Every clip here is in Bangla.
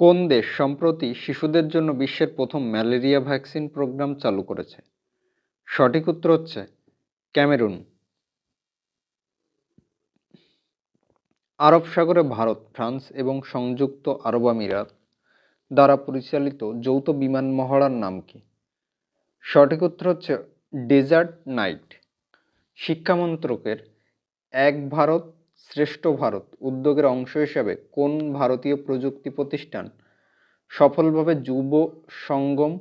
কোন দেশ সম্প্রতি শিশুদের জন্য বিশ্বের প্রথম ম্যালেরিয়া ভ্যাকসিন প্রোগ্রাম চালু করেছে? সঠিক উত্তর হচ্ছে ক্যামেরুন। আরব সাগরে ভারত, ফ্রান্স এবং সংযুক্ত আরব আমিরাত দ্বারা পরিচালিত যৌথ বিমান মহড়ার নাম কি? সঠিক উত্তর হচ্ছে ডেজার্ট নাইট। শিক্ষা মন্ত্রকের এক ভারত শ্রেষ্ঠ ভারত উদ্যোগের অংশ হিসাবে কোন ভারতীয় প্রযুক্তি প্রতিষ্ঠান সফলভাবে যুব সঙ্গম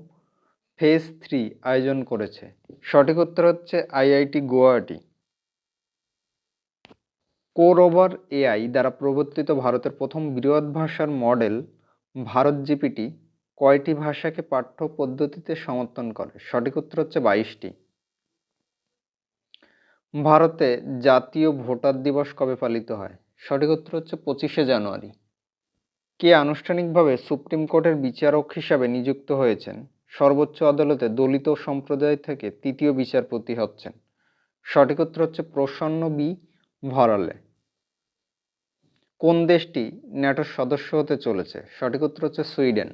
ফেজ থ্রি আয়োজন করেছে? সঠিক উত্তর হচ্ছে IIT Guwahati. Core over AI দ্বারা প্রবর্তিত ভারতের প্রথম বৃহৎ ভাষার মডেল ভারত জিপিটি কয়টি ভাষাকে পাঠ্য পদ্ধতিতে সমর্থন করে? সঠিক উত্তর হচ্ছে বাইশটি। ভারতে জাতীয় ভোটার দিবস কবে পালিত হয়? সঠিক উত্তর হচ্ছে পঁচিশে জানুয়ারি। কে আনুষ্ঠানিকভাবে সুপ্রিম কোর্টের বিচারক হিসাবে নিযুক্ত হয়েছেন? সর্বোচ্চ আদালতে দলিত সম্প্রদায় থেকে তৃতীয় বিচারপতি হচ্ছেন। সঠিক উত্তর হচ্ছে প্রসন্ন বি ভরালে। কোন দেশটি ন্যাটোর সদস্য হতে চলেছে? সঠিক উত্তর হচ্ছে সুইডেন।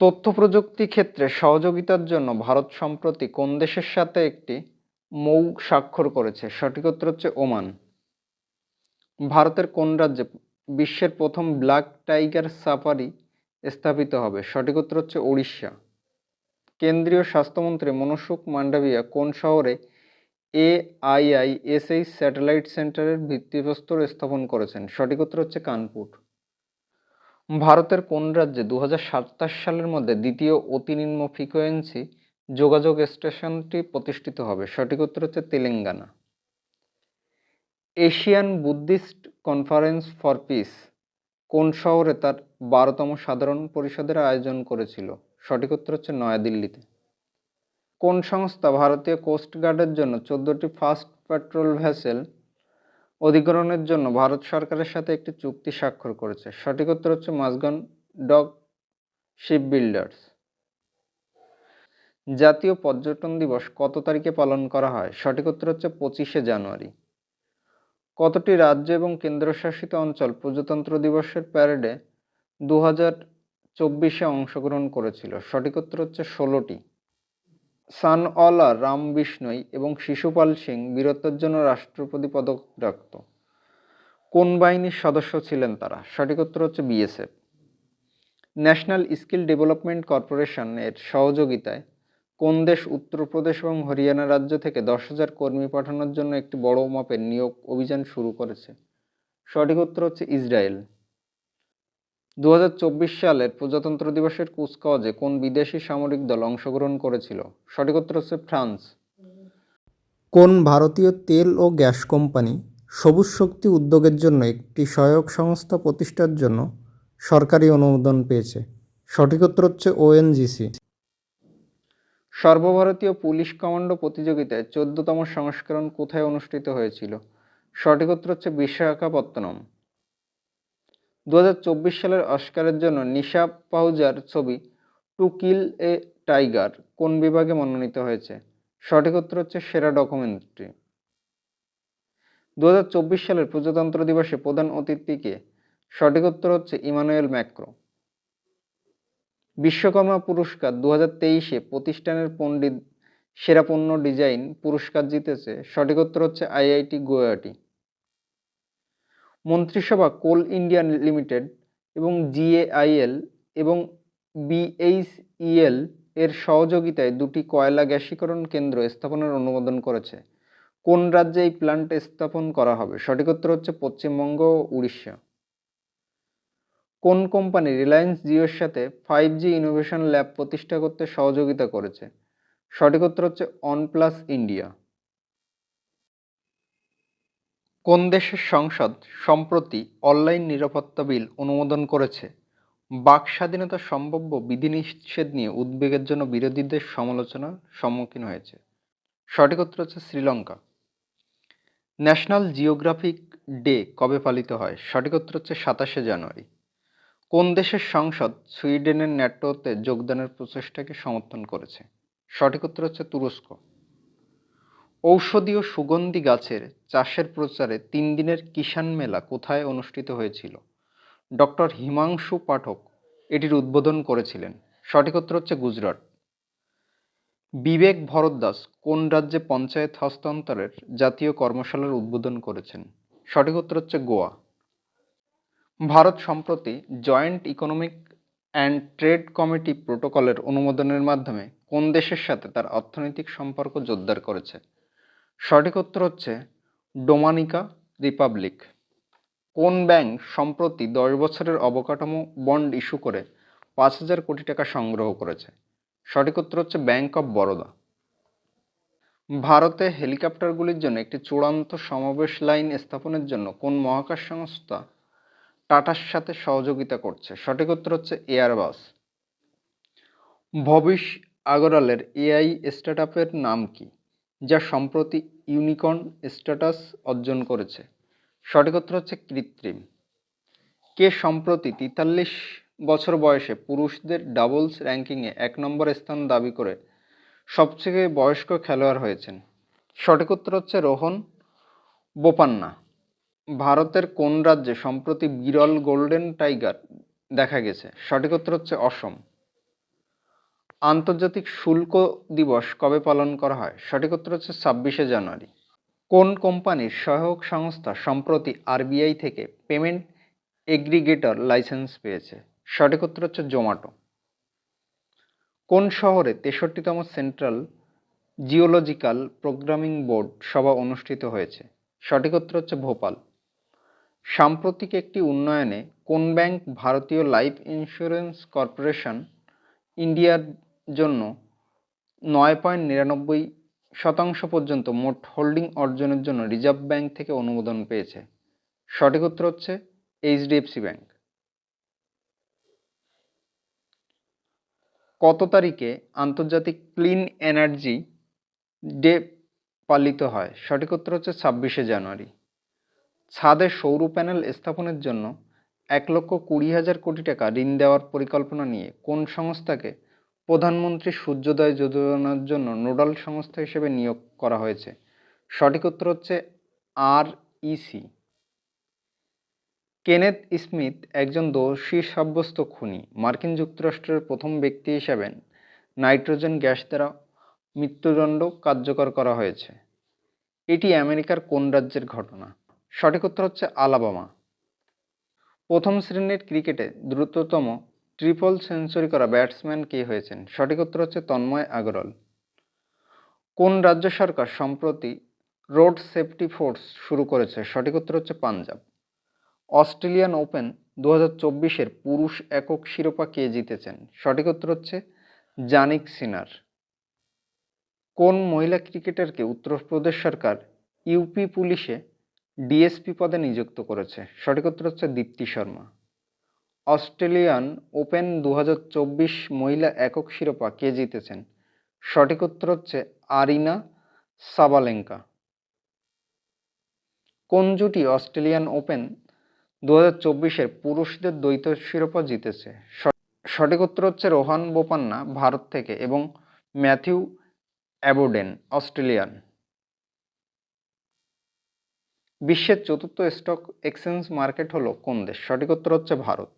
তথ্য প্রযুক্তি ক্ষেত্রে সহযোগিতার জন্য ভারত সম্প্রতি কোন দেশের সাথে একটি মৌ স্বাক্ষর করেছে। সঠিক উত্তর হচ্ছে ওমান। ভারতের কোন রাজ্যে বিশ্বের প্রথম ব্ল্যাক টাইগার সাফারি স্থাপিত হবে? সঠিক উত্তর হচ্ছে উড়িষ্যা কেন্দ্রীয় স্বাস্থ্যমন্ত্রী মনসুখ মান্ডাভিয়া কোন শহরে এআইআইএসএইচ স্যাটেলাইট সেন্টারের ভিত্তিপ্রস্তর স্থাপন করেছেন? সঠিক উত্তর হচ্ছে কানপুর। ভারতের কোন রাজ্যে দু হাজার সাতাশ সালের মধ্যে দ্বিতীয় অতিনিম্ন ফ্রিকোয়েন্সি যোগাযোগ স্টেশনটি প্রতিষ্ঠিত হবে। সঠিক উত্তর হচ্ছে Telangana. Asian Buddhist conference for peace কোন শহরে তার বারোতম সাধারণ পরিষদের আয়োজন করেছিল? সঠিক উত্তর হচ্ছে নয়াদিল্লিতে। কোন সংস্থা ভারতীয় কোস্ট গার্ডের জন্য চোদ্দটি ফাস্ট পেট্রোল ভেসেল অধিগ্রহণের জন্য ভারত সরকারের সাথে একটি চুক্তি স্বাক্ষর করেছে? সঠিক উত্তর হচ্ছে মাসগান ডক শিপ বিল্ডার্স জাতীয় পর্যটন দিবস কত তারিখে পালন করা হয়? সঠিক উত্তর হচ্ছে পঁচিশে জানুয়ারি। কতটি রাজ্য এবং কেন্দ্রশাসিত অঞ্চল প্রজাতন্ত্র দিবসের প্যারেডে দু হাজার চব্বিশে অংশগ্রহণ করেছিল? সঠিক উত্তর হচ্ছে ষোলোটি। সানওয়ালা, রাম বিষ্ণই এবং শিশুপাল সিং বীরত্বের জন্য রাষ্ট্রপতি পদক প্রাপ্ত কোন বাহিনীর সদস্য ছিলেন তারা? সঠিক উত্তর হচ্ছে BSF national skill development corporation এর সহযোগিতায় কোন দেশ উত্তরপ্রদেশ এবং হরিয়ানা রাজ্য থেকে দশ হাজার কর্মী পাঠানোর জন্য একটি বড় মাপের নিয়োগ অভিযান শুরু করেছে? সঠিক উত্তর হচ্ছে ইসরায়েল। দু হাজার চব্বিশ সালের প্রজাতন্ত্র দিবসের কুচকাওয়াজে কোন বিদেশি সামরিক দল অংশগ্রহণ করেছিল? সঠিক উত্তর হচ্ছে ফ্রান্স। কোন ভারতীয় তেল ও গ্যাস কোম্পানি সবুজ শক্তি উদ্যোগের জন্য একটি সহায়ক সংস্থা প্রতিষ্ঠার জন্য সরকারি অনুমোদন পেয়েছে? সঠিক উত্তর হচ্ছে ওএনজিসি সর্বভারতীয় পুলিশ কমান্ডো প্রতিযোগিতায় চোদ্দতম সংস্করণ কোথায় অনুষ্ঠিত হয়েছিল? সঠিক উত্তর হচ্ছে বিশাখাপত্তনম। দু হাজার চব্বিশ সালের অস্কারের জন্য নিশা পাহুজার ছবি টু কিল এ টাইগার কোন বিভাগে মনোনীত হয়েছে? সঠিক উত্তর হচ্ছে সেরা ডকুমেন্টারি। দু হাজার চব্বিশ সালের প্রজাতন্ত্র দিবসে প্রধান অতিথিকে সঠিক উত্তর হচ্ছে ইমানুয়েল ম্যাক্রো। বিশ্বকর্মা পুরস্কার দু তেইশে প্রতিষ্ঠানের পণ্ডিত সেরা পণ্য ডিজাইন পুরস্কার জিতেছে। সঠিক উত্তর হচ্ছে আইআইটি গুয়াহাটি। মন্ত্রিসভা কোল ইন্ডিয়া লিমিটেড এবং জিএআইএল এবং বিএইচইএল এর সহযোগিতায় দুটি কয়লা গ্যাসীকরণ কেন্দ্র স্থাপনের অনুমোদন করেছে। কোন রাজ্যে এই প্ল্যান্ট স্থাপন করা হবে? সঠিক উত্তর হচ্ছে পশ্চিমবঙ্গ ও উড়িষ্যা। কোন কোম্পানি রিলায়েন্স জিওর সাথে ফাইভ জি ইনোভেশন ল্যাব প্রতিষ্ঠা করতে সহযোগিতা করেছে? সঠিক উত্তর হচ্ছে অনপ্লাস ইন্ডিয়া কোন দেশের সংসদ সম্প্রতি অনলাইন নিরাপত্তা বিল অনুমোদন করেছে? বাক স্বাধীনতা সম্ভাব্য বিধিনিষেধ নিয়ে উদ্বেগের জন্য বিরোধীদের সমালোচনার সম্মুখীন হয়েছে। সঠিক উত্তর হচ্ছে শ্রীলঙ্কা। ন্যাশনাল জিওগ্রাফিক ডে কবে পালিত হয়? সঠিক উত্তর হচ্ছে সাতাশে জানুয়ারি। কোন দেশের সংসদ সুইডেনের ন্যাটোতে যোগদানের প্রচেষ্টাকে সমর্থন করেছে? সঠিক উত্তর হচ্ছে তুরস্ক। ঔষধীয় সুগন্ধি গাছের চাষের প্রচারে তিন দিনের কিষাণ মেলা কোথায় অনুষ্ঠিত হয়েছিল? ডক্টর হিমাংশু পাঠক এটির উদ্বোধন করেছিলেন। সঠিক উত্তর হচ্ছে গুজরাট। বিবেক ভরদ্বাস কোন রাজ্যে পঞ্চায়েত হস্তান্তরের জাতীয় কর্মশালার উদ্বোধন করেছেন? সঠিক উত্তর হচ্ছে গোয়া। ভারত সম্প্রতি joint economic and trade committee প্রোটোকলের অনুমোদনের মাধ্যমে কোন দেশের সাথে তার অর্থনৈতিক সম্পর্ক জোরদার করেছে? সঠিক উত্তর হচ্ছে ডোমানিকা রিপাবলিক। কোন ব্যাংক সম্প্রতি দশ বছরের অবকাঠামো বন্ড ইস্যু করে পাঁচ হাজার কোটি টাকা সংগ্রহ করেছে? সঠিক উত্তর হচ্ছে ব্যাংক অফ বরোদা। ভারতে হেলিকপ্টারগুলির জন্য একটি চূড়ান্ত সমাবেশ লাইন স্থাপনের জন্য কোন মহাকাশ সংস্থা টাটার সাথে সহযোগিতা করছে। সঠিক উত্তর হচ্ছে এয়ারবাস ভবিষ আগরওয়ালের এআই স্টার্টআপের নাম কি, যা সম্প্রতি ইউনিকর্ন স্ট্যাটাস অর্জন করেছে? সঠিক উত্তর হচ্ছে কৃত্রিম। কে সম্প্রতি তেতাল্লিশ বছর বয়সে পুরুষদের ডাবলস র্যাঙ্কিংয়ে এক নম্বর স্থান দাবি করে সবথেকে বয়স্ক খেলোয়াড় হয়েছেন? সঠিক উত্তর হচ্ছে রোহন বোপান্না। ভারতের কোন রাজ্যে সম্প্রতি বিরল গোল্ডেন টাইগার দেখা গেছে? সঠিক উত্তর হচ্ছে অসম। আন্তর্জাতিক শুল্ক দিবস কবে পালন করা হয়? সঠিক উত্তর হচ্ছে ছাব্বিশে জানুয়ারি। কোন কোম্পানির সহায়ক সংস্থা সম্প্রতি আরবিআই থেকে পেমেন্ট এগ্রিগেটর লাইসেন্স পেয়েছে? সঠিক উত্তর হচ্ছে জোম্যাটো। কোন শহরে তেষট্টিতম সেন্ট্রাল জিওলজিক্যাল প্রোগ্রামিং বোর্ড সভা অনুষ্ঠিত হয়েছে? সঠিক উত্তর হচ্ছে ভোপাল। সাম্প্রতিক একটি উন্নয়নে কোন ব্যাংক ভারতীয় লাইফ ইন্স্যুরেন্স কর্পোরেশন ইন্ডিয়ার জন্য নয় পয়েন্ট নিরানব্বই শতাংশ পর্যন্ত মোট হোল্ডিং অর্জনের জন্য রিজার্ভ ব্যাংক থেকে অনুমোদন পেয়েছে। সঠিক উত্তর হচ্ছে এইচডিএফসি ব্যাংক। কত তারিখে আন্তর্জাতিক ক্লিন এনার্জি ডে পালিত হয়? সঠিক উত্তর হচ্ছে ছাব্বিশে জানুয়ারি। ছাদে সৌর প্যানেল স্থাপনের জন্য এক লক্ষ কুড়ি হাজার কোটি টাকা ঋণ দেওয়ার পরিকল্পনা নিয়ে কোন সংস্থাকে প্রধানমন্ত্রী সূর্যোদয় যোজনার জন্য নোডাল সংস্থা হিসেবে নিয়োগ করা হয়েছে? সঠিক উত্তর হচ্ছে আর ইসি কেনেথ স্মিথ একজন দোষী সাব্যস্ত খুনি। মার্কিন যুক্তরাষ্ট্রের প্রথম ব্যক্তি হিসাবে নাইট্রোজেন গ্যাস দ্বারা মৃত্যুদণ্ড কার্যকর করা হয়েছে। এটি আমেরিকার কোন রাজ্যের ঘটনা? সঠিক উত্তর হচ্ছে আলাবামা। প্রথম শ্রেণির ক্রিকেটে দ্রুততম ট্রিপল সেঞ্চুরি করা ব্যাটসম্যান কে হয়েছেন? সঠিক উত্তর হচ্ছে তন্ময় আগরওয়াল। কোন রাজ্য সরকার সম্প্রতি রোড সেফটি ফোর্স শুরু করেছে? সঠিক উত্তর হচ্ছে পাঞ্জাব। অস্ট্রেলিয়ান ওপেন দু হাজার পুরুষ একক শিরোপা কে জিতেছেন? সঠিক উত্তর হচ্ছে জানিক সিনার কোন মহিলা ক্রিকেটারকে উত্তরপ্রদেশ সরকার ইউপি পুলিশে ডিএসপি পদে নিযুক্ত করেছে। সঠিক উত্তর হচ্ছে দীপ্তি শর্মা। অস্ট্রেলিয়ান ওপেন দু হাজার চব্বিশ মহিলা একক শিরোপা কে জিতেছেন? সঠিক উত্তর হচ্ছে আরিনা সাবালেঙ্কা। কোন জুটি অস্ট্রেলিয়ান ওপেন দু হাজার পুরুষদের দ্বৈত শিরোপা জিতেছে? সঠিক উত্তর হচ্ছে রোহান বোপান্না, ভারত থেকে, এবং ম্যাথিউ অ্যাবোডেন, অস্ট্রেলিয়ান। বিশ্বের চতুর্থ স্টক এক্সচেঞ্জ মার্কেট হলো কোন দেশ? সঠিক উত্তর হচ্ছে ভারত।